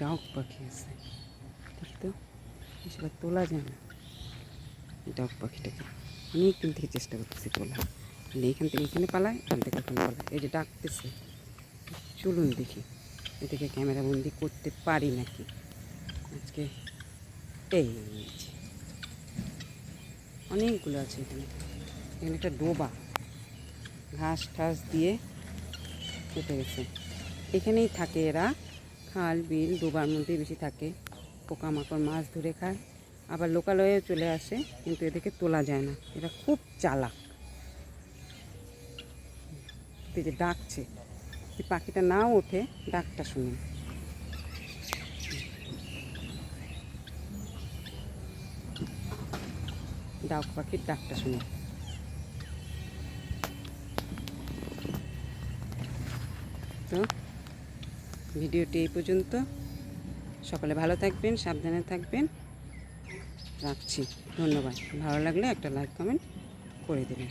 ডাউক পাখি আছে। দেখি তো সেটা তোলা যায় না। ডাউক পাখিটাকে অনেক দিন থেকে চেষ্টা করতেছি তোলা। মানে এখান থেকে এখানে পালায়, এখান থেকে ওখানে পালায়। এই যে ডাকতেছে, চলুন দেখি। এদিকে ক্যামেরা বন্দি করতে পারি নাকি? আজকে এই। অনেকগুলো আছে এখানে। এখানে একটা ডোবা ঘাস ঠাস দিয়ে কেটে গেছে। এখানেই থাকে এরা খাল, বিল, ডোবার মধ্যেই বেশি থাকে। পোকামাকড়, মাছ ধরে খায়। আবার লোকালয়েও চলে আসে, কিন্তু এদেরকে তোলা যায় না। এরা খুব চালাক। যে ডাকছে। পাখিটা নাও ওঠে, ডাকটা শুনুন। ডাক পাখির ডাকটা শুনুন। তো ভিডিওটি এই পর্যন্ত। সকলে ভালো থাকবেন, সাবধানে থাকবেন। রাখছি। ধন্যবাদ। ভালো লাগলে একটা লাইক কমেন্ট করে দেবেন।